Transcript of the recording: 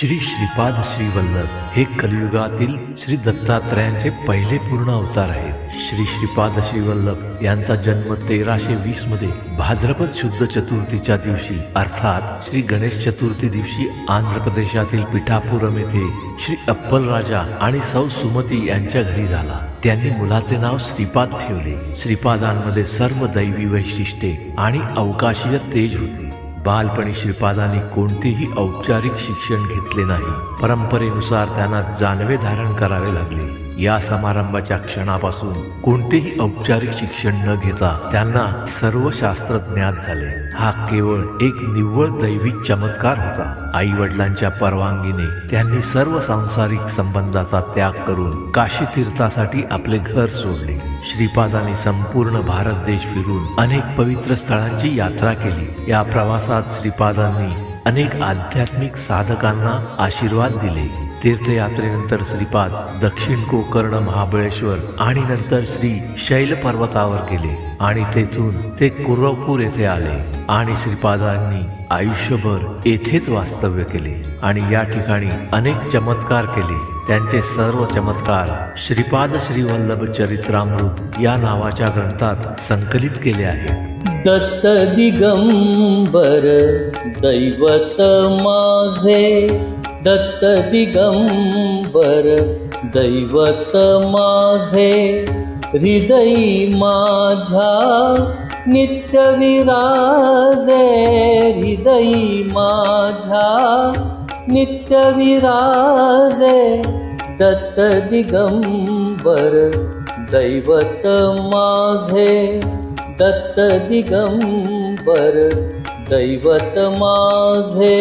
श्री श्रीपाद श्री वल्लभ हे कलियुगातील श्री दत्तात्रयांचे पहिले पूर्ण अवतार आहेत. श्री श्रीपाद श्री वल्लभ यांचा जन्म तेराशे वीसमध्ये भाद्रपद शुद्ध चतुर्थीच्या दिवशी अर्थात श्री गणेश चतुर्थी दिवशी आंध्र प्रदेशातील पिठापुरम येथे श्री अप्पल राजा आणि सौ सुमती यांच्या घरी झाला. त्यांनी मुलाचे नाव श्रीपाद ठेवले. श्रीपादांमध्ये सर्व दैवी वैशिष्ट्ये आणि अवकाशीय तेज होते. बालपणी श्रीपादांनी कोणतेही औपचारिक शिक्षण घेतले नाही. परंपरेनुसार त्यांना जानवे धारण करावे लागले. या समारंभाच्या क्षणापासून कोणतेही औपचारिक शिक्षण न घेता त्यांना सर्व शास्त्र ज्ञात झाले. हा केवळ एक निव्वळ दैवी चमत्कार होता. आई वडिलांच्या परवानगीने त्यांनी सर्व सांसारिक संबंधाचा त्याग करून काशी तीर्थासाठी आपले घर सोडले. श्रीपादांनी संपूर्ण भारत देश फिरून अनेक पवित्र स्थळांची यात्रा केली. या प्रवासात श्रीपादांनी अनेक आध्यात्मिक साधकांना आशीर्वाद दिले. तीर्थयात्रेनंतर श्रीपाद दक्षिण कोकर्ण महाबळेश्वर आणि नंतर श्री शैल पर्वतावर गेले आणि तेथून ते कुरवपूर येथे आले आणि श्रीपादांनी आयुष्यभर येथेच वास्तव्य केले आणि या ठिकाणी अनेक चमत्कार केले. त्यांचे सर्व चमत्कार श्रीपाद श्रीवल्लभ चरित्रामृत या नावाच्या ग्रंथात संकलित केले आहेत. दत्तदिगम्बर दैवत माझे दत्तदिगम्बर दैवत माझे हृदय माझा नित्यविराजे हृदय माझा नित्यविराजे दत्तदिगम्बर दैवत माझे तत्दिगम् दैवत माझे